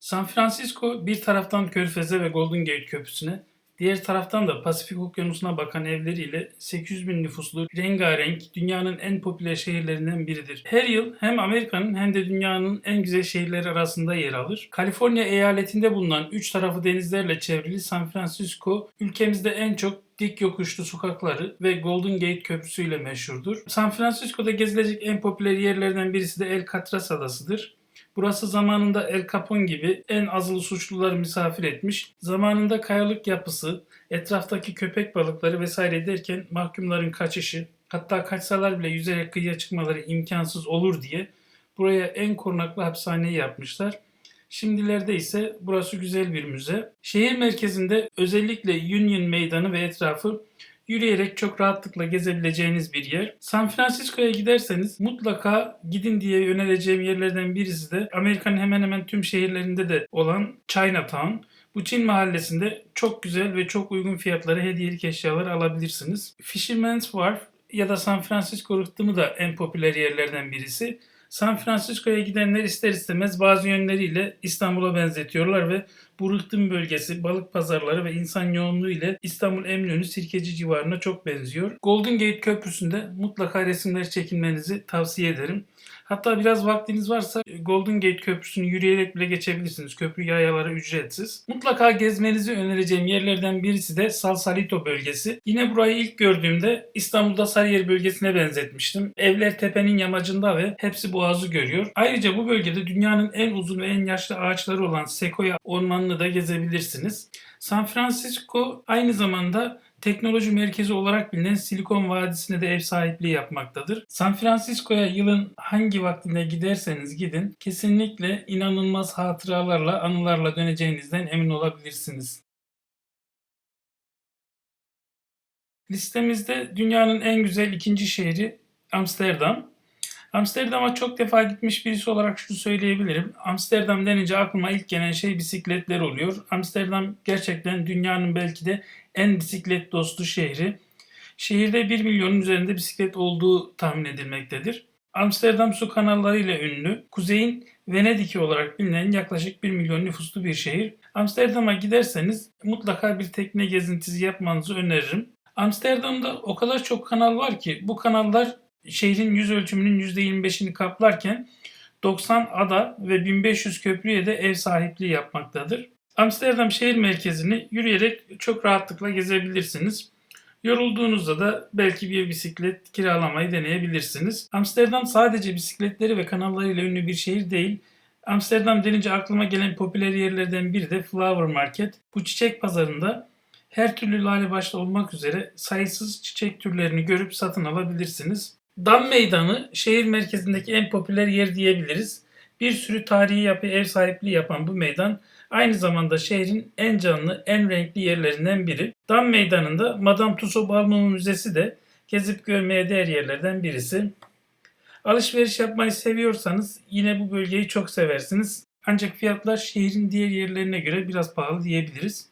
San Francisco bir taraftan Körfez'e ve Golden Gate Köprüsü'ne, diğer taraftan da Pasifik Okyanusu'na bakan evleriyle 800 bin nüfuslu rengarenk dünyanın en popüler şehirlerinden biridir. Her yıl hem Amerika'nın hem de dünyanın en güzel şehirleri arasında yer alır. Kaliforniya eyaletinde bulunan üç tarafı denizlerle çevrili San Francisco ülkemizde en çok dik yokuşlu sokakları ve Golden Gate Köprüsü ile meşhurdur. San Francisco'da gezilecek en popüler yerlerden birisi de El Catraz Adası'dır. Burası zamanında El Capone gibi en azılı suçluları misafir etmiş. Zamanında kayalık yapısı, etraftaki köpek balıkları vesaire derken mahkumların kaçışı, hatta kaçsalar bile yüzerek kıyıya çıkmaları imkansız olur diye buraya en korunaklı hapishaneyi yapmışlar. Şimdilerde ise burası güzel bir müze. Şehir merkezinde özellikle Union Meydanı ve etrafı yürüyerek çok rahatlıkla gezebileceğiniz bir yer. San Francisco'ya giderseniz mutlaka gidin diye önereceğim yerlerden birisi de Amerika'nın hemen hemen tüm şehirlerinde de olan Chinatown. Bu Çin mahallesinde çok güzel ve çok uygun fiyatlara hediyelik eşyalar alabilirsiniz. Fisherman's Wharf ya da San Francisco rıhtımı da en popüler yerlerden birisi. San Francisco'ya gidenler ister istemez bazı yönleriyle İstanbul'a benzetiyorlar ve bu rıhtım bölgesi, balık pazarları ve insan yoğunluğu ile İstanbul Eminönü Sirkeci civarına çok benziyor. Golden Gate Köprüsü'nde mutlaka resimler çekinmenizi tavsiye ederim. Hatta biraz vaktiniz varsa Golden Gate Köprüsü'nü yürüyerek bile geçebilirsiniz. Köprü yayaları ücretsiz. Mutlaka gezmenizi önereceğim yerlerden birisi de Salsalito bölgesi. Yine burayı ilk gördüğümde İstanbul'da Sarıyer bölgesine benzetmiştim. Evler tepenin yamacında ve hepsi boğazı görüyor. Ayrıca bu bölgede dünyanın en uzun ve en yaşlı ağaçları olan Sequoia ormanını da gezebilirsiniz. San Francisco aynı zamanda teknoloji merkezi olarak bilinen Silikon Vadisi'ne de ev sahipliği yapmaktadır. San Francisco'ya yılın hangi vaktinde giderseniz gidin kesinlikle inanılmaz hatıralarla, anılarla döneceğinizden emin olabilirsiniz. Listemizde dünyanın en güzel ikinci şehri Amsterdam. Amsterdam'a çok defa gitmiş birisi olarak şunu söyleyebilirim. Amsterdam denince aklıma ilk gelen şey bisikletler oluyor. Amsterdam gerçekten dünyanın belki de en bisiklet dostu şehri. Şehirde 1 milyonun üzerinde bisiklet olduğu tahmin edilmektedir. Amsterdam su kanalları ile ünlü, kuzeyin Venedik'i olarak bilinen yaklaşık 1 milyon nüfuslu bir şehir. Amsterdam'a giderseniz mutlaka bir tekne gezintisi yapmanızı öneririm. Amsterdam'da o kadar çok kanal var ki bu kanallar şehrin yüz ölçümünün %25'ini kaplarken 90 ada ve 1500 köprüye de ev sahipliği yapmaktadır. Amsterdam şehir merkezini yürüyerek çok rahatlıkla gezebilirsiniz. Yorulduğunuzda da belki bir bisiklet kiralamayı deneyebilirsiniz. Amsterdam sadece bisikletleri ve kanallarıyla ünlü bir şehir değil. Amsterdam denince aklıma gelen popüler yerlerden biri de Flower Market. Bu çiçek pazarında her türlü lale başta olmak üzere sayısız çiçek türlerini görüp satın alabilirsiniz. Dam Meydanı şehir merkezindeki en popüler yer diyebiliriz. Bir sürü tarihi yapı ev sahipliği yapan bu meydan aynı zamanda şehrin en canlı, en renkli yerlerinden biri. Dam Meydanı'nda Madame Tussauds Balmumu Müzesi de gezip görmeye değer yerlerden birisi. Alışveriş yapmayı seviyorsanız yine bu bölgeyi çok seversiniz. Ancak fiyatlar şehrin diğer yerlerine göre biraz pahalı diyebiliriz.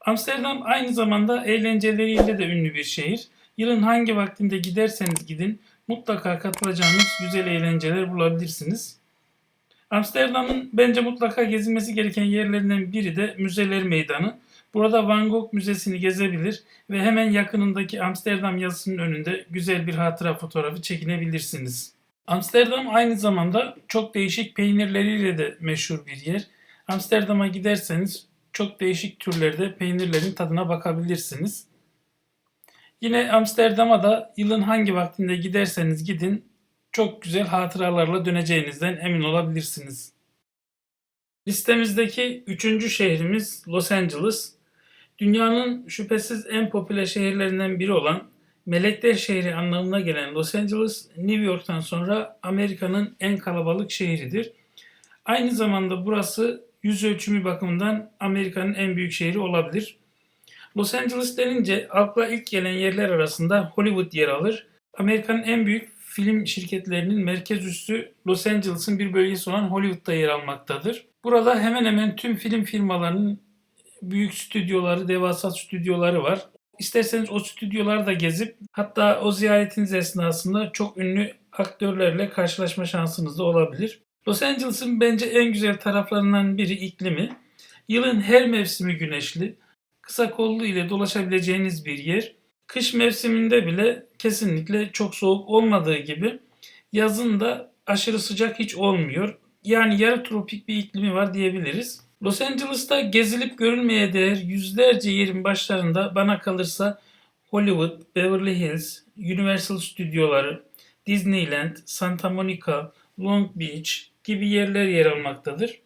Amsterdam aynı zamanda eğlenceleriyle de ünlü bir şehir. Yılın hangi vaktinde giderseniz gidin mutlaka katılacağınız güzel eğlenceler bulabilirsiniz. Amsterdam'ın bence mutlaka gezilmesi gereken yerlerinden biri de Müzeler Meydanı. Burada Van Gogh Müzesi'ni gezebilir ve hemen yakınındaki Amsterdam yazısının önünde güzel bir hatıra fotoğrafı çekinebilirsiniz. Amsterdam aynı zamanda çok değişik peynirleriyle de meşhur bir yer. Amsterdam'a giderseniz çok değişik türlerde peynirlerin tadına bakabilirsiniz. Yine Amsterdam'a da yılın hangi vaktinde giderseniz gidin çok güzel hatıralarla döneceğinizden emin olabilirsiniz. Listemizdeki üçüncü şehrimiz Los Angeles. Dünyanın şüphesiz en popüler şehirlerinden biri olan Melekler şehri anlamına gelen Los Angeles, New York'tan sonra Amerika'nın en kalabalık şehridir. Aynı zamanda burası yüz ölçümü bakımından Amerika'nın en büyük şehri olabilir. Los Angeles denince akla ilk gelen yerler arasında Hollywood yer alır. Amerika'nın en büyük film şirketlerinin merkez üssü Los Angeles'ın bir bölgesi olan Hollywood'da yer almaktadır. Burada hemen hemen tüm film firmalarının büyük stüdyoları, devasa stüdyoları var. İsterseniz o stüdyoları da gezip hatta o ziyaretiniz esnasında çok ünlü aktörlerle karşılaşma şansınız da olabilir. Los Angeles'ın bence en güzel taraflarından biri iklimi. Yılın her mevsimi güneşli, kısa kollu ile dolaşabileceğiniz bir yer. Kış mevsiminde bile kesinlikle çok soğuk olmadığı gibi yazın da aşırı sıcak hiç olmuyor. Yani yarı tropik bir iklimi var diyebiliriz. Los Angeles'ta gezilip görülmeye değer yüzlerce yerin başlarında bana kalırsa Hollywood, Beverly Hills, Universal stüdyoları, Disneyland, Santa Monica, Long Beach gibi yerler yer almaktadır.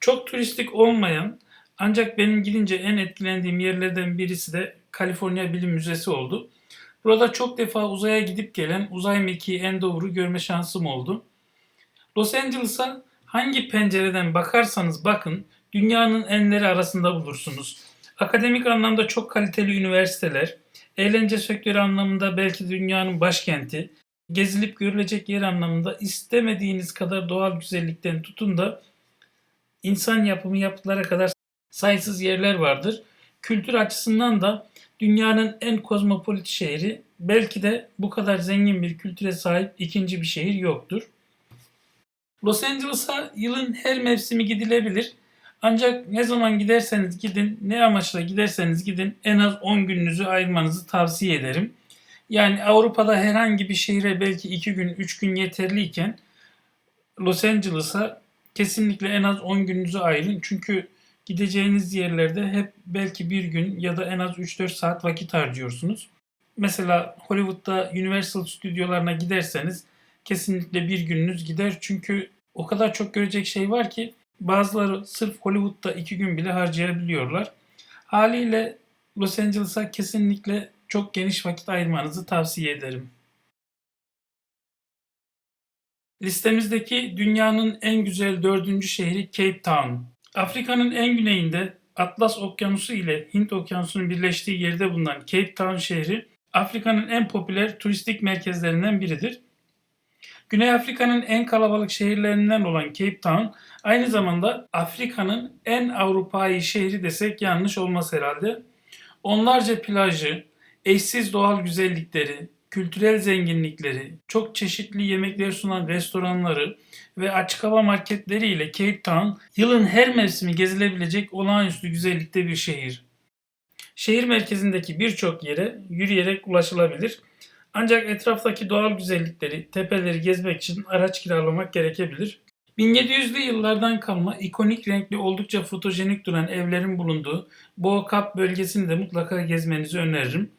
Çok turistik olmayan ancak benim gidince en etkilendiğim yerlerden birisi de Kaliforniya Bilim Müzesi oldu. Burada çok defa uzaya gidip gelen uzay mekiği Endeavour'u görme şansım oldu. Los Angeles'a hangi pencereden bakarsanız bakın dünyanın enleri arasında bulursunuz. Akademik anlamda çok kaliteli üniversiteler, eğlence sektörü anlamında belki dünyanın başkenti, gezilip görülecek yer anlamında istemediğiniz kadar doğal güzellikten tutun da insan yapımı yapılara kadar sayısız yerler vardır. Kültür açısından da dünyanın en kozmopolit şehri belki de bu kadar zengin bir kültüre sahip ikinci bir şehir yoktur. Los Angeles'a yılın her mevsimi gidilebilir. Ancak ne zaman giderseniz gidin, ne amaçla giderseniz gidin en az 10 gününüzü ayırmanızı tavsiye ederim. Yani Avrupa'da herhangi bir şehre belki 2 gün, 3 gün yeterliyken Los Angeles'a kesinlikle en az 10 gününüzü ayırın. Çünkü gideceğiniz yerlerde hep belki bir gün ya da en az 3-4 saat vakit harcıyorsunuz. Mesela Hollywood'da Universal stüdyolarına giderseniz kesinlikle bir gününüz gider. Çünkü o kadar çok görecek şey var ki bazıları sırf Hollywood'da iki gün bile harcayabiliyorlar. Haliyle Los Angeles'a kesinlikle çok geniş vakit ayırmanızı tavsiye ederim. Listemizdeki dünyanın en güzel dördüncü şehri Cape Town. Afrika'nın en güneyinde Atlas Okyanusu ile Hint Okyanusu'nun birleştiği yerde bulunan Cape Town şehri Afrika'nın en popüler turistik merkezlerinden biridir. Güney Afrika'nın en kalabalık şehirlerinden olan Cape Town aynı zamanda Afrika'nın en Avrupa'yı şehri desek yanlış olmaz herhalde. Onlarca plajı, eşsiz doğal güzellikleri, kültürel zenginlikleri, çok çeşitli yemekler sunan restoranları ve açık hava marketleri ile Cape Town yılın her mevsimi gezilebilecek olağanüstü güzellikte bir şehir. Şehir merkezindeki birçok yere yürüyerek ulaşılabilir. Ancak etraftaki doğal güzellikleri, tepeleri gezmek için araç kiralamak gerekebilir. 1700'lü yıllardan kalma ikonik renkli oldukça fotojenik duran evlerin bulunduğu Boa Cap bölgesini de mutlaka gezmenizi öneririm.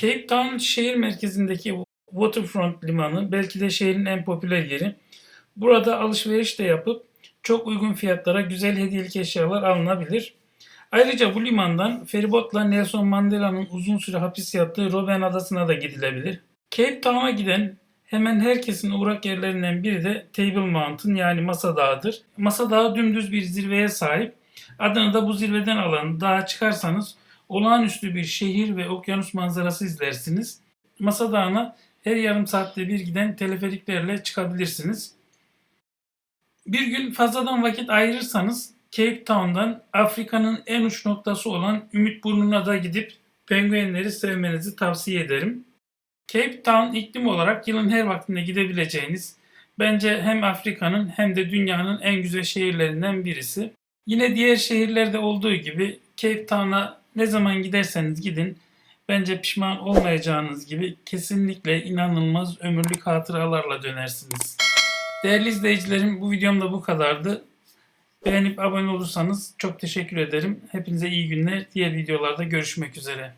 Cape Town şehir merkezindeki Waterfront limanı belki de şehrin en popüler yeri. Burada alışveriş de yapıp çok uygun fiyatlara güzel hediyelik eşyalar alınabilir. Ayrıca bu limandan feribotla Nelson Mandela'nın uzun süre hapis yattığı Robben Adası'na da gidilebilir. Cape Town'a giden hemen herkesin uğrak yerlerinden biri de Table Mountain yani Masa Dağı'dır. Masa Dağı dümdüz bir zirveye sahip. Adını da bu zirveden alan dağa çıkarsanız olağanüstü bir şehir ve okyanus manzarası izlersiniz. Masa Dağı'na her yarım saatte bir giden teleferiklerle çıkabilirsiniz. Bir gün fazladan vakit ayırırsanız Cape Town'dan Afrika'nın en uç noktası olan Ümit Burnu'na da gidip penguenleri sevmenizi tavsiye ederim. Cape Town iklim olarak yılın her vaktinde gidebileceğiniz bence hem Afrika'nın hem de dünyanın en güzel şehirlerinden birisi. Yine diğer şehirlerde olduğu gibi Cape Town'a ne zaman giderseniz gidin bence pişman olmayacağınız gibi kesinlikle inanılmaz ömürlük hatıralarla dönersiniz. Değerli izleyicilerim bu videom da bu kadardı. Beğenip abone olursanız çok teşekkür ederim. Hepinize iyi günler. Diğer videolarda görüşmek üzere.